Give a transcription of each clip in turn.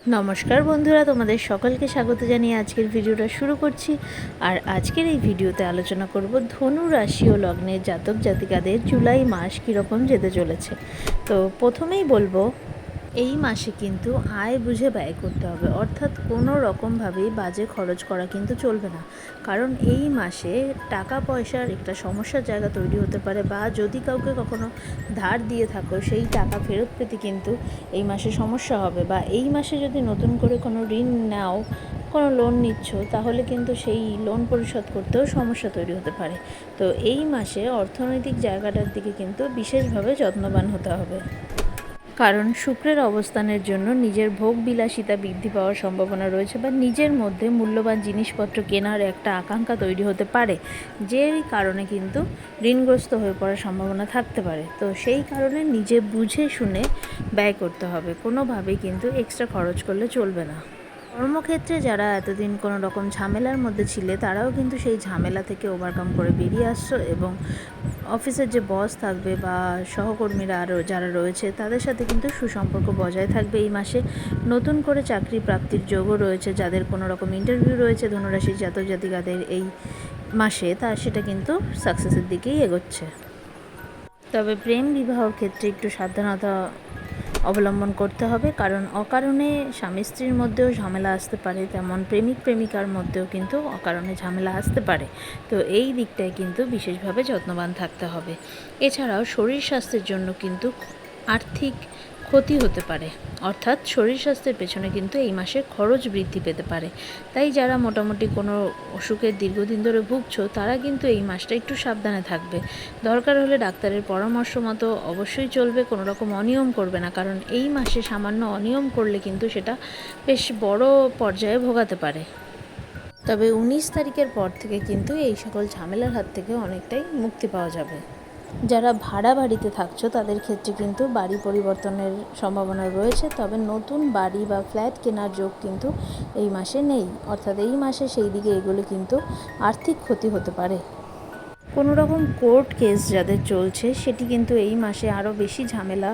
নমস্কার বন্ধুরা, তোমাদের সকলকে স্বাগত জানিয়ে আজকের ভিডিওটা শুরু করছি। আর আজকের এই ভিডিওতে আলোচনা করব ধনু রাশি ও লগ্নের জাতক জাতিকাদের জুলাই মাস কীরকম যেতে চলেছে। তো প্রথমেই বলব এই মাসে কিন্তু আয় বুঝে ব্যয় করতে হবে। অর্থাৎ কোনো রকমভাবেই বাজে খরচ করা কিন্তু চলবে না। কারণ এই মাসে টাকা পয়সার একটা সমস্যার জায়গা তৈরি হতে পারে বা যদি কাউকে কখনো ধার দিয়ে থাকো, সেই টাকা ফেরত পেতে কিন্তু এই মাসে সমস্যা হবে বা এই মাসে যদি নতুন করে কোনো ঋণ নাও, কোনো লোন নিচ্ছ, তাহলে কিন্তু সেই লোন পরিশোধ করতেও সমস্যা তৈরি হতে পারে। তো এই মাসে অর্থনৈতিক জায়গাটার দিকে কিন্তু বিশেষভাবে যত্নবান হতে হবে। কারণ শুক্রের অবস্থানের জন্য নিজের ভোগ বিলাসিতা বৃদ্ধি পাওয়ার সম্ভাবনা রয়েছে বা নিজের মধ্যে মূল্যবান জিনিসপত্র কেনার একটা আকাঙ্ক্ষা তৈরি হতে পারে, যেই কারণে কিন্তু ঋণগ্রস্ত হয়ে পড়ার সম্ভাবনা থাকতে পারে। তো সেই কারণে নিজে বুঝে শুনে ব্যয় করতে হবে। কোনোভাবেই কিন্তু এক্সট্রা খরচ করলে চলবে না। কর্মক্ষেত্রে যারা এতদিন কোনো রকম ঝামেলার মধ্যে ছিলে, তারাও কিন্তু সেই ঝামেলা থেকে ওভারকাম করে বেরিয়ে আসছো এবং অফিসের যে বস থাকবে বা সহকর্মীরা আরও যারা রয়েছে, তাদের সাথে কিন্তু সুসম্পর্ক বজায় থাকবে এই মাসে। নতুন করে চাকরি প্রাপ্তির যোগও রয়েছে, যাদের কোনো রকম ইন্টারভিউ রয়েছে ধনুরাশির জাতক জাতিকাদের এই মাসে, তা সেটা কিন্তু সাকসেসের দিকেই এগোচ্ছে। তবে প্রেম বিবাহর ক্ষেত্রে একটু সাবধানতা অবলম্বন করতে হবে। কারণ অকারণে স্বামী স্ত্রীর মধ্যেও ঝামেলা আসতে পারে, তেমন প্রেমিক প্রেমিকার মধ্যেও কিন্তু অকারণে ঝামেলা আসতে পারে। তো এই দিকটায় কিন্তু বিশেষভাবে যত্নবান থাকতে হবে। এছাড়াও শরীর স্বাস্থ্যের জন্য কিন্তু আর্থিক ক্ষতি হতে পারে। অর্থাৎ শরীর স্বাস্থ্যের পেছনে কিন্তু এই মাসে খরচ বৃদ্ধি পেতে পারে। তাই যারা মোটামুটি কোনো অসুখের দীর্ঘদিন ধরে ভুগছো, তারা কিন্তু এই মাসটা একটু সাবধানে থাকবে। দরকার হলে ডাক্তারের পরামর্শ মতো অবশ্যই চলবে, কোনো রকম অনিয়ম করবে না। কারণ এই মাসে সামান্য অনিয়ম করলে কিন্তু সেটা বেশ বড় পর্যায়ে ভোগাতে পারে। তবে উনিশ তারিখের পর থেকে কিন্তু এই সকল ঝামেলার হাত থেকে অনেকটাই মুক্তি পাওয়া যাবে। যারা ভাড়া বাড়িতে থাকছো, তাদের ক্ষেত্রে কিন্তু বাড়ি পরিবর্তনের সম্ভাবনা রয়েছে। তবে নতুন বাড়ি বা ফ্ল্যাট কেনার যোগ কিন্তু এই মাসে নেই। অর্থাৎ এই মাসে সেই দিকে এগুলো কিন্তু আর্থিক ক্ষতি হতে পারে। কোনো রকম কোর্ট কেস যাদের চলছে, সেটি কিন্তু এই মাসে আরও বেশি ঝামেলা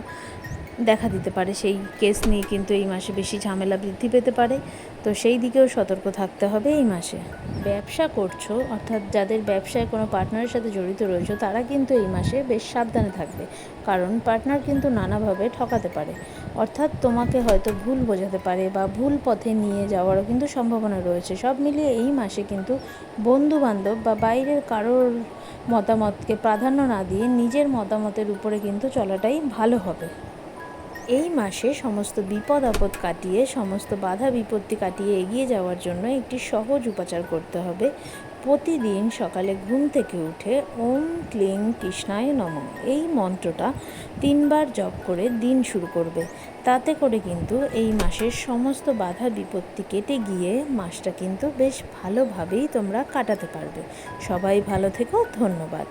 দেখা দিতে পারে। সেই কেস নিয়ে কিন্তু এই মাসে বেশি ঝামেলা বৃদ্ধি পেতে পারে। তো সেই দিকেও সতর্ক থাকতে হবে এই মাসে। ব্যবসা করছ, অর্থাৎ যাদের ব্যবসায় কোনো পার্টনারের সাথে জড়িত রয়েছে, তারা কিন্তু এই মাসে বেশ সাবধানে থাকবে। কারণ পার্টনার কিন্তু নানাভাবে ঠকাতে পারে। অর্থাৎ তোমাকে হয়তো ভুল বোঝাতে পারে বা ভুল পথে নিয়ে যাওয়ারও কিন্তু সম্ভাবনা রয়েছে। সব মিলিয়ে এই মাসে কিন্তু বন্ধু বান্ধব বা বাইরের কারোর মতামতকে প্রাধান্য না দিয়ে নিজের মতামতের উপরে কিন্তু চলাটাই ভালো হবে। এই মাসে সমস্ত বিপদ আপদ কাটিয়ে, সমস্ত বাধা বিপত্তি কাটিয়ে এগিয়ে যাওয়ার জন্য একটি সহজ উপাচার করতে হবে। প্রতিদিন সকালে ঘুম থেকে উঠে ওম ক্লিং কৃষ্ণায় নম। এই মন্ত্রটা তিনবার জপ করে দিন শুরু করবে। তাতে করে কিন্তু এই মাসের সমস্ত বাধা বিপত্তি কেটে গিয়ে মাসটা কিন্তু বেশ ভালোভাবেই তোমরা কাটাতে পারবে। সবাই ভালো থেকো, ধন্যবাদ।